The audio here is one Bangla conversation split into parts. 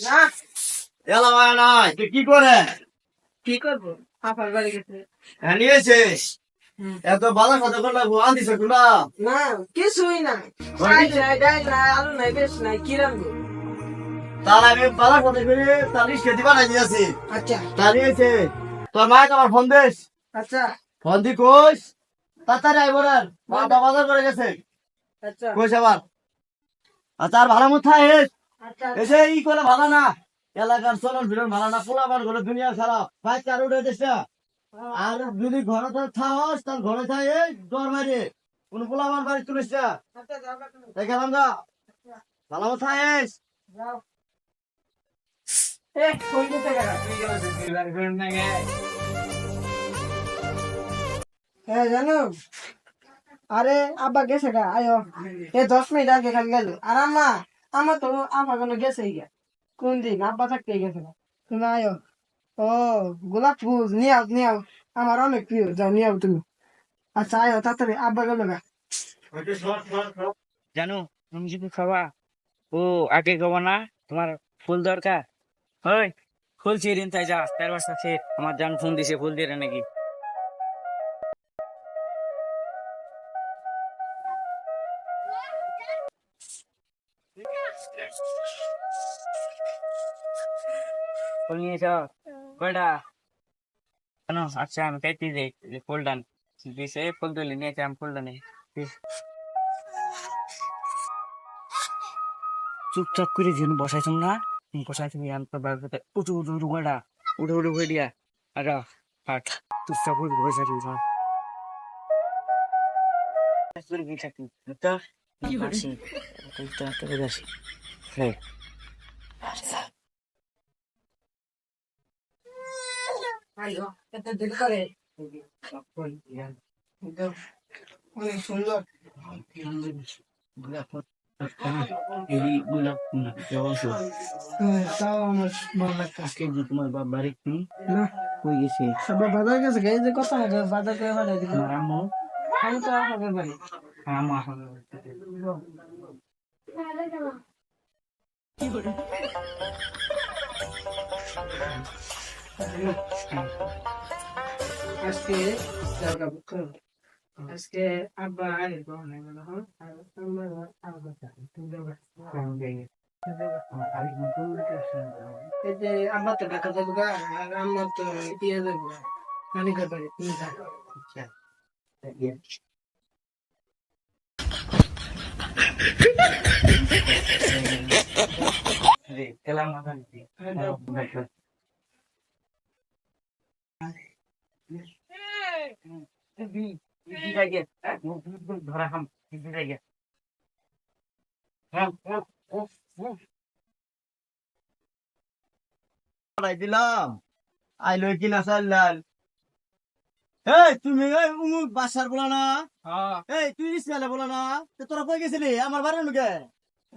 না এলা ভাই নাই তুই কি করে? কি করব? আপার বাড়ি গেছে। হ্যাঁ নিয়েছিস এত ভালো কথা করলে না? না কিছুই নাই নাই ডাল নাই আলু নাই বেশ নাই কি রাখব তার আমি ভালো কথা করে তার লিস্ট খেতে বানাই দিয়েছি আচ্ছা। নিয়েছে তোর ফোন আচ্ছা। ফোন দি কইস তাড়াতাড়ি আইব রে মাটা বাজার করে গেছে। আচ্ছা। কইস আবার। আর তার ভালো মতো থাকিস আচ্ছা এসে ই করে ভালো না। এলাকার চলন ফিরন ভালো না পোলাবার ঘরে দুনিয়া খারাপ। ভাই চার উঠে দিস আর যদি ঘরে তো থাকস তার ঘরে থাই মারি। কোন পোলাবার বাড়ি তুলিস না আচ্ছা ভালো এ ফোন দিতে গেল? হ্যাঁ জানো? আরে আব্বা গেছে গা আয়ো। এ দশ মিনিট আগে খালি গেল। আর আম্মা? আমার তো আব্বা কোনো গেছে গা কোন দিন আব্বা থাকতে গেছে তুমি আয়ো। ও গোলাপ ফুল নিয়ে আও নিয়ে আও আমার অনেক প্রিয়। যাও নিয়ে আও তুমি। আচ্ছা আয়ো তাড়াতাড়ি আব্বা গেল গা। জানো তুমি যদি খাবা। ও আগে খাব না তোমার ফুল দরকার। ওই ফুল ছিঁড়িন তাই যা তার বাসা ছিঁড়। আমার জান ফোন দিছে ফুল দিয়ে নাকি। ফুল নিয়েছ কয়টা কেন আচ্ছা আমি কাইতে যাই ফুলটা দিছে ফুল তুলে নিয়েছে আমি ফুলটা নেই চুপচাপ করে যেন বসাইছম না? বসাইছম ইয়ান তো বাড়িতে উঁচু উঁচু উঁচু গাড়া উঠে উঠে হয়ে দিয়া। আর হাট চুপচাপ করে বসে দিস সুন্দর আমার তোমার বাপ বাড়ি কি না কই গেছে সবাই বাজার গেছে এই যে কথা বাজার করে ফেলাই দিল আমি তো আপনাদের বাড়ি আম্মু আসলে আজকে আজকে আব্বা গেল হ্যাঁ? আর আমার এই যে আব্বা তো ঢাকা যাব আর আম্মা তো ইয়ে যাব নানিকার বাড়ি। তুমি থাকো ধরা পাঠাই দিলাম আইলো কিনা চাল্লাল এই তুমি উমুক বাসার বলা না। এই তুই ইসমাইলে বলা না। তো তোরা কই গেছিলি? আমার বাড়ির মুখে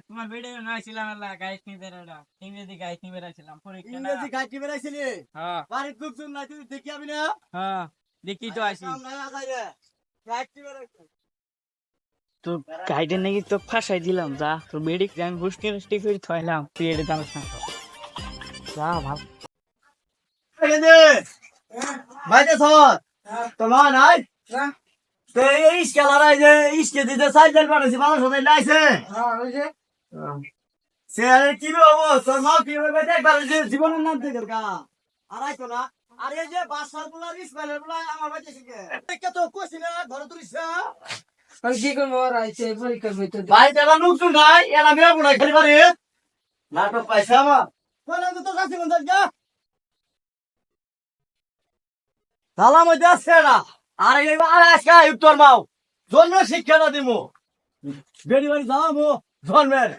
তোমার ভিডিও নাইছিলাম আল্লাহ গাইস নিবে রেডা ইংরেজি গাইস পরীক্ষা হ্যাঁ। বাড়ির খুব শুন না তুই দেখি আমি না। হ্যাঁ দেখি তো আসি। তো নাকি তো ফাঁসাই দিলাম যা। তো বেডিক আমি বুস্টি নষ্টি করে থইলাম তুই এটা জানিস না। যা ভাব সর। তোমার নাই? তো এই লড়াই যে ইসকে দিতে সাইকেল বানাইছি মানুষ হতে লাইছে হ্যাঁ সে আরে কি হব তোর মা কি হবে দেখবার যে জীবনের নাম থেকে কা আর আইতো না। আর এই যে বাসারগুলা ইসমাইলেরগুলা আমার বাড়িতে শিখে কে তো কইছি না ঘরে তুলিস আমি কি করব? ওর আইছে পরীক্ষার ভিতর ভাই তেলা নুকসুন নাই এলা মেয়ে বুড়াই খালি বাড়ি নাটক পাইছে আমার। বললাম তো তোর কাছে কোন যা। তালা মধ্যে আছে না। আর আজকে উত্তর মাও। জন্ম শিক্ষা না দিমু। বেড়ি বাড়ি যাও জন্মের।